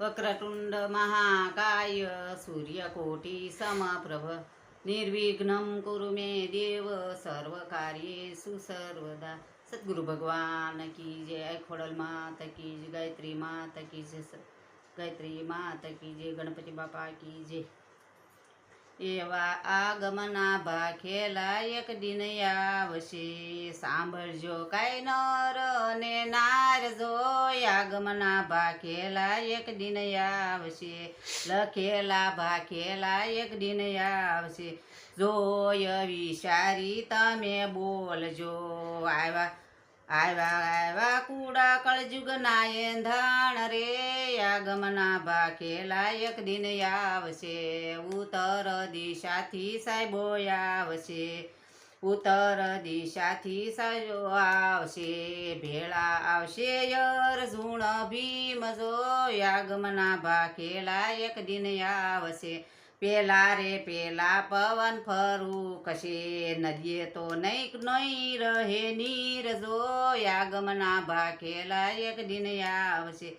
વક્રતુંડ મહાકાય સૂર્યકોટી સમપ્રભ નિર્વિઘ્નમ કુરુ મે દેવ સર્વકાર્યેષુ સર્વદા સદગુરુ ભગવાન કી જય ખોડલ માત કી જય ગાયત્રી માત કી જય ગાયત્રી માત કી જય ગણપતિ બાપા કી જય એવા આગમના ભાખેલા એક દિન આવશે. સાંભળજો કાંઈ નર ને નાર જો આગમના ભાખેલા એક દિન આવશે. લખેલા ભાખેલા એક દિન આવશે. જોય વિચારી તમે બોલજો. આવ્યા આવ્યા આવ્યા કુડા કળજુગના એંધાણ રે. આગમના ભાખેલા એક દિન આવશે. ઉત્તર દિશાથી સાહેબો આવશે. ઉત્તર દિશાથી સાહેબો આવશે. ભેળા આવશે યર ઝૂણ ભીમ જો આગમના ભાખેલા એક દિન આવશે. પેલા રે પેલા પવન ફરું કશે નદીએ તો નહીં નહીં રહે નીર જો. આગમના ભાખેલા એક દિન આવશે.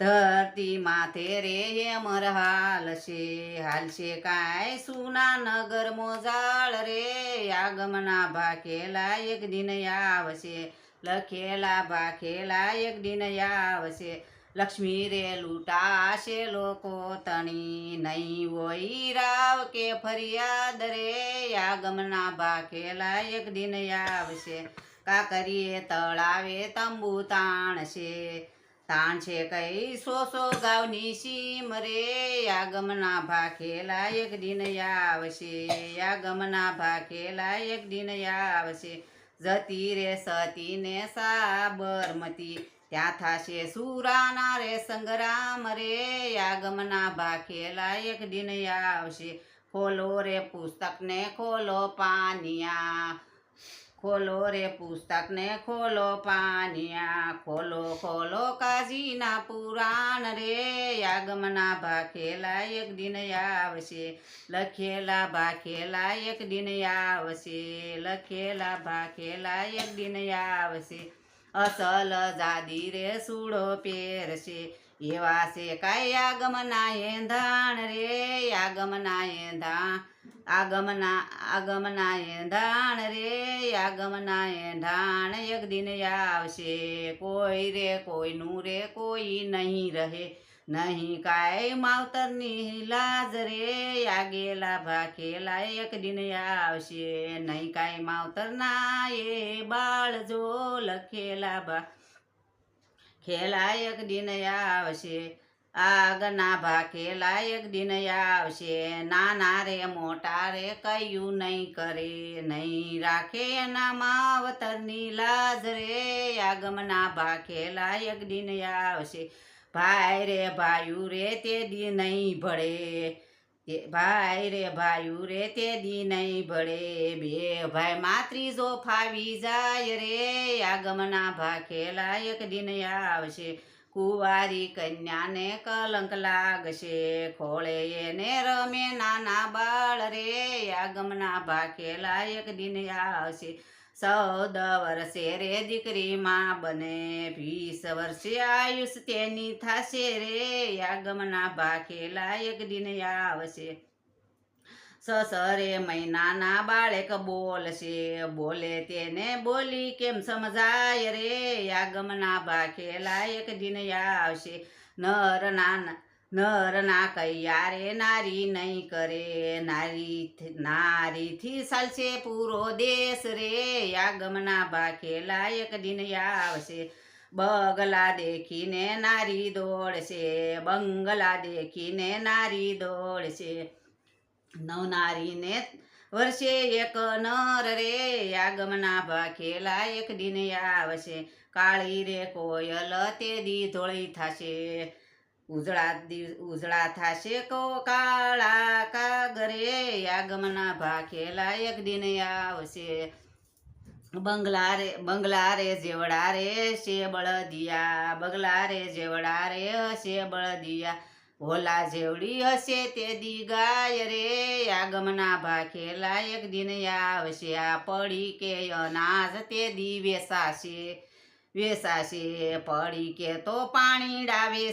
ધરતી માથે રે હેમર હાલશે. હાલશે કાંઈ સુના નગર મોજાળ રે. આગમના ભાખેલા એક દિન આવશે. લખેલા ભાખેલા એક દિન આવશે. લક્ષ્મી રે લૂંટાશે લોકો તણી નહીં હોય રાવ કે ફરિયાદ રે. આગમના ભાખેલા એક દિન આવશે. કાકરીએ તળાવે તંબુ તાણશે. તાણશે કઈ સો સો ગાવની સીમ રે. આગમના ભાખેલા એક દિન આવશે. આગમના ભાખેલા એક દિન આવશે. જતી રે સતીને સાબરમતી. ત્યાં થશે સુરાના રે સંગ્રામ રે આગમના ભાખેલા એક દિન આવશે. ખોલો રે પુસ્તકને ખોલો પાનિયા. ખોલો રે પુસ્તકને ખોલો પાનિયા. ખોલો ખોલો કાજીના પુરાણ રે આગમના ભાખેલા એક દિન આવશે. લખેલા ભાખેલા એક દિન આવશે. લખેલા ભાખેલા એક દિન આવશે. અસલ જાદી રે સૂડો પહેરશે. એવા છે કાંઈ આગમના એંધાણ રે, આગમના એંધાણ આગમના આગમના એંધાણ રે, આગમના એંધાણ એક દિન આવશે. કોઈ રે, કોઈનું રે, કોઈ નહીં રહે. નહીં કાય માવતરની લાજ રે. આગેલા ભાખેલા એક દિન આવશે. નહીં માવતર માવતરના એ બાળ જો લખેલા ભા, ખેલા એક દિન આવશે. આગના ભાખેલા એક દિન આવશે. નાના રે, મોટા રે કયું નહીં કરે. નહીં રાખે એના માવતરની લાજ રે. આગમના ભાખેલા એક દિન આવશે. ભાઈ રે ભાયુ રે તે દી નહીં ભળે. ભાઈ રે ભાયુ રે તે દી નહીં ભળે. બે ભાઈ માત્રીજો ફાવી જાય રે. આગમના ભાખેલા એક દિન આવશે. કુંવારી કન્યાને કલંક લાગશે. ખોળે એને રમે નાના બાળ રે. આગમના ભાખેલા એક દિન આવશે. ચૌદ વર્ષે રે દીકરી માં બને વીસ વર્ષે આયુષ તેની થશે રે. યાગમના ભાખેલા એક દિન આવશે. સસરે મહિનાના બાળક બોલશે. બોલે તેને બોલી કેમ સમજાય રે? યાગમના ભાખેલા એક દિન આવશે. નર ના નર ના કૈયારે નારી નહીં કરે. નારી નારીથી ચાલશે પૂરો દેશ રે. આગમના ભાખેલા એક દિન આવશે. બગલા દેખીને નારી દોડશે. બંગલા દેખીને નારી દોડશે. નવનારીને વર્ષે એક નર રે. આગમના ભાખેલા એક દિન આવશે. કાળી રે કોયલ તે દી ધોળી થશે. ઉજળા દિવ ઉજળા થશે કો કાળા કાગરે આગમના ભાખેલા એક દિન આવશે બંગલા રે બંગલા રે જેવડા રે છે બળદિયા બગલા રે જેવડા રે છે બળદિયા ભોલા જેવડી હશે તે દી ગાય રે આગમના ભાખેલા એક દિન આવશે આ પડી કે અનાજ તે દી વેસાશે વેસાશે, પડી કે તો પાણી ડાવે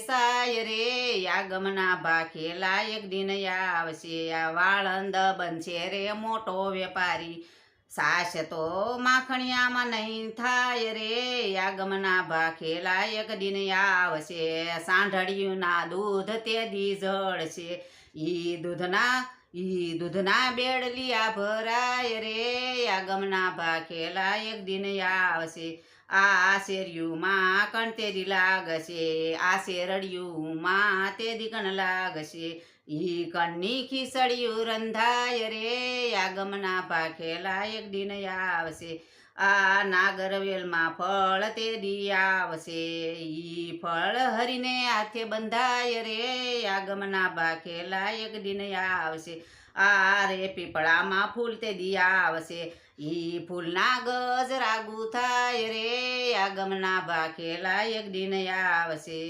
રે. આગમના ભાખેલા એક દિન આવશે. આ વાળંદ બનશે રે મોટો વેપારી. સાસ તો માખણિયામાં નહીં થાય રે. યાગમના ભાખેલા એક દિન આવશે. સાંઢળિયુંના દૂધ તે દી જળશે. ઈ દૂધના ઈ દૂધના બેડલિયા ભરાય રે. આગમના ભાખેલા એક દિન આવશે. આ શેરિયુંમાં કણ તેદી લાગશે, આ શેરડિયુંમાં તેદી કણ લાગશે. ઈ કણની ખીસડિયું રંધાય રે આગમના પાખેલા એક દિન આવશે. આ નાગરવેલમાં ફળ તે આવશે. ઈ ફળ હરીને હાથે બંધાય રે આગમના પાખેલા એક દિન આવશે. આ રે પીપળામાં ફૂલ તે દી આવશે. ઈ ફૂલના ગજરા ગુથાય રે આગમના ભાખેલા એક દિન આવશે.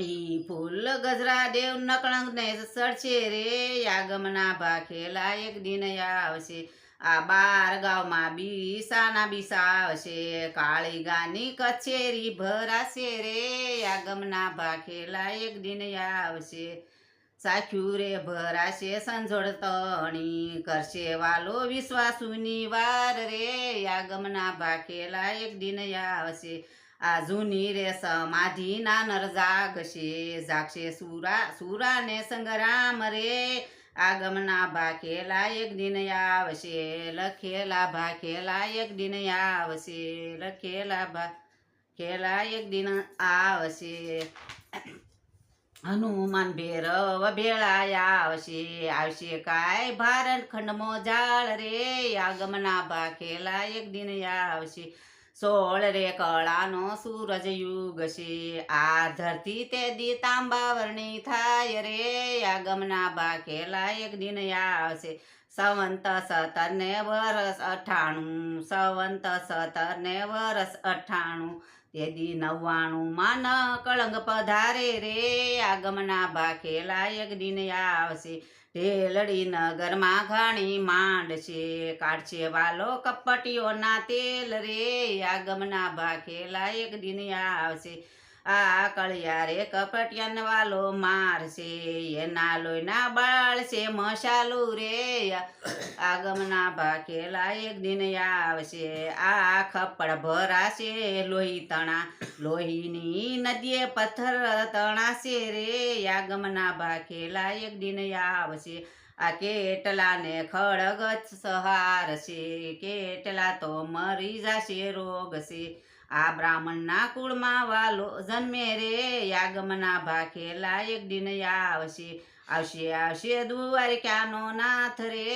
ઈ ફૂલ ગજરા દેવ નકળંગ ને સડશે રે આગમના ભાખેલા એક દિન આવશે. આ બાર ગામમાં બીસાના બીસા આવશે કાળી ગાની કચેરી ભરાશે રે આગમના ભાખેલા એક દિન આવશે. સાખ્યું રે ભરાશે સંજોડ તણી કરશે વાલો વિશ્વાસુની વાર રે. આગમના ભાખેલા એક દિન આવશે. આ જૂની રે સમાધિ નાનર જાગશે. જાગશે સુરા સુરા ને સંગ્રામ રે. આગમના ભાખેલા એક દિન આવશે. લખેલા ભાખેલા એક દિન આવશે. લખેલા ભાખેલા એક દિન આવશે. હનુમાન ભેરવ ભેળાયા આવશે આવશે કાય ભારત ખંડમાં જાળ રે, આગમના ભાખેલા એક દિન આવશે. સોળ રે કળાનો સૂરજ યુગ છે આ ધરતી તે દી તાંબા વર્ણી થાય રે, આગમના ભાખેલા એક દિન આવશે. સંવંત સતર ને વરસ અઠાણું, સવંત સતર ને વરસ અઠાણું તેદી નવ્વાણું માન કળંગ પધારે રે, આગમના ભાખેલા એક દિન આવશે. ઢેલડી નગરમાં ઘણી માંડ છે કાઢશે વાલો કપટીઓના તેલ રે, આગમના ભાખેલા એક દિન આવશે. આ કળિયા કપટિયન વાલો મારશે, એના લોહીના બાળશે રે. આગમના ભાખેલા એક દિન આવશે, આ ખપડ ભરાશે, લોહી તણા, લોહીની નદીએ પથ્થર તણાશે રે. આગમના ભાખેલા એક દિન આવશે, આ કેટલાને ખડગ સહારશે, કેટલા તો મરી જશે રોગ છે આ બ્રાહ્મણના કુળમાં વાલો જન્મે રે. આગમના ભાખેલા એક દિન આવશે આવશે આવશે દ્વારકાનો નાથ રે.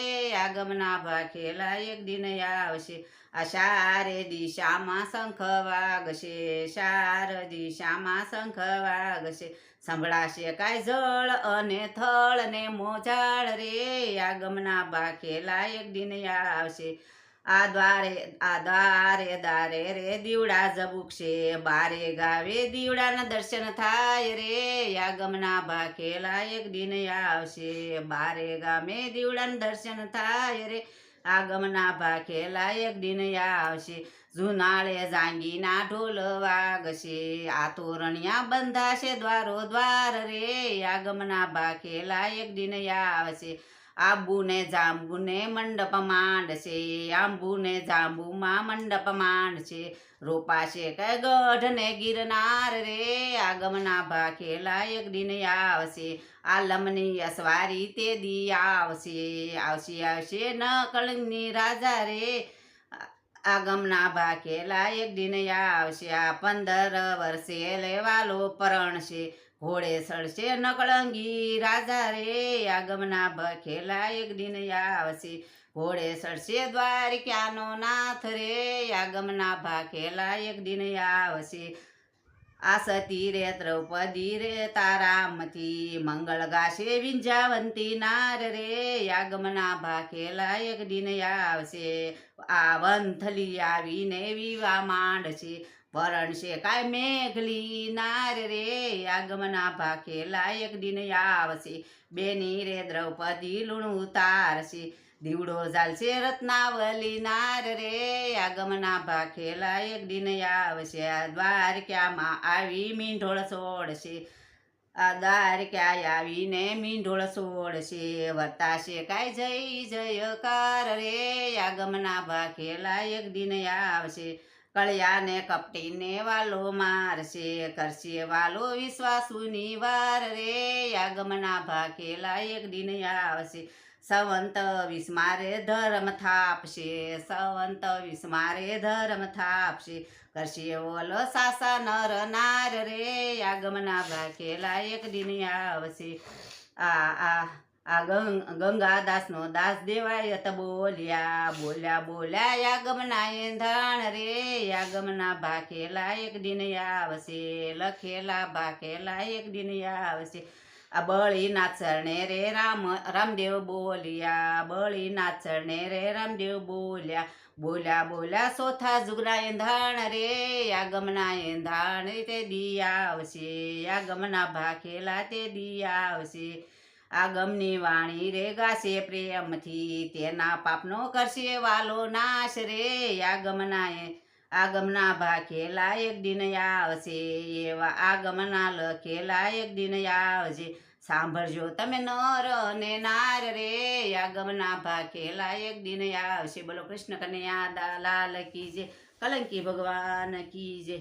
આગમના ભાખેલા એક દિન આવશે આ સારે દિશામાં શંખ વાગશે સાર દિશામાં શંખ વાગશે. સંભળાશે કાંઈ જળ અને થળ ને મોજાળ રે. આગમના ભાખેલા એક દિન આવશે આ દ્વારે આ દ્વારે દારે રે દીવડા જબુકશે બારે ગાવે દીવડાના દર્શન થાય રે આગમના ભાખેલા એક દિન આવશે બારે ગામે દીવડાના દર્શન થાય રે આગમના ભાખેલા એક દિન આવશે જુનાળે જાંગીના ઢોલ વાગશે આ તોરણિયા બંધાશે દ્વારો દ્વાર રે આગમના ભાખેલા એક દિન આવશે આંબુને જાંબુને મંડપ માંડશે, આંબુને જાંબુમાં મંડપ માંડશે. રોપાશે કે ગઢને ગિરનાર રે, આગમના ભાખેલા એક દિન આવશે. આલમની અસવારી તે દી આવશે આવશે આવશે નકળની રાજા રે. આગમના ભાખેલા એક દિન આવશે, આ પંદર વર્ષે લેવાલો પરણશે. ઘોડે સળશે નકળંગી રાજા રે, આગમના ભખેલા એક દિન આવશે. ઘોડે સડશે દ્વારિકાનો નાથ રે, આગમના ભાખેલા એક દિન આવશે. આ રે, દ્રૌપદી રે તારામથી મંગળ ગાશે વિંજાવંતી નાર રે, આગમના ભાખેલા એક દિન આવશે. આ વંથલી આવીને વિવા માંડશે. વરણશે કાય મેઘલી નાર રે, આગમના ભાખેલા એક દિન આવશે. બેની રે દ્રૌપદી લુણ ઉતારશે. દીવડો ચાલશે રત્નાવલી નાર રે, આગમના ભાખેલા એક દિન આવશે. આ દ્વારકામાં આવી મીંઢોળ છોડશે આ દ્વારકા આવીને મીંઢોળ છોડશે વર્તાશે કાય જય જયકાર રે, આગમના ભાખેલા એક દિન આવશે. કળિયાને કપટીને વાલો મારશે કરશે વાલો વિશ્વાસુની વાર રે. આગમના ભાખેલા એક દિન આવશે. સવંત વિસ્મારે ધર્મ થાપશે. સવંત વિસ્મારે ધર્મ થાપશે. કરશે ઓલો સાસા નર નાર રે. આગમના ભાખેલા એક દિન આવશે. આ આ. આ ગંગ, ગંગાદાસનો દાસ દેવાય તો બોલ્યા બોલ્યા બોલ્યા યાગમના એંધાણ રે યાગમના ભાખેલા એક દિન આવશે, લખેલા ભાખેલા એક દિન આવશે. આ બળીનાથ ચરણે રે રામ, રામદેવ બોલ્યા, બળીનાથ ચરણે રે રામદેવ બોલ્યા બોલ્યા બોલ્યા, ચોથા જુગના એંધાણ રે યાગમના એંધાણ તે દી આવશે યાગમના ભાખેલા તે દી આવશે. આગમની વાણી રે ગાશે પ્રેમથી, તેના પાપનો કરશે વાલો નાશ રે. આગમના એ આગમના ભાખેલા એક દિન આવશે, એવા આગમના લખેલા એક દિન આવશે. સાંભળજો તમે નર ને નાર રે આગમના ભાખેલા એક દિન આવશે. બોલો કૃષ્ણ કન્યા લાલ કીજે કલંકી ભગવાન કી જય.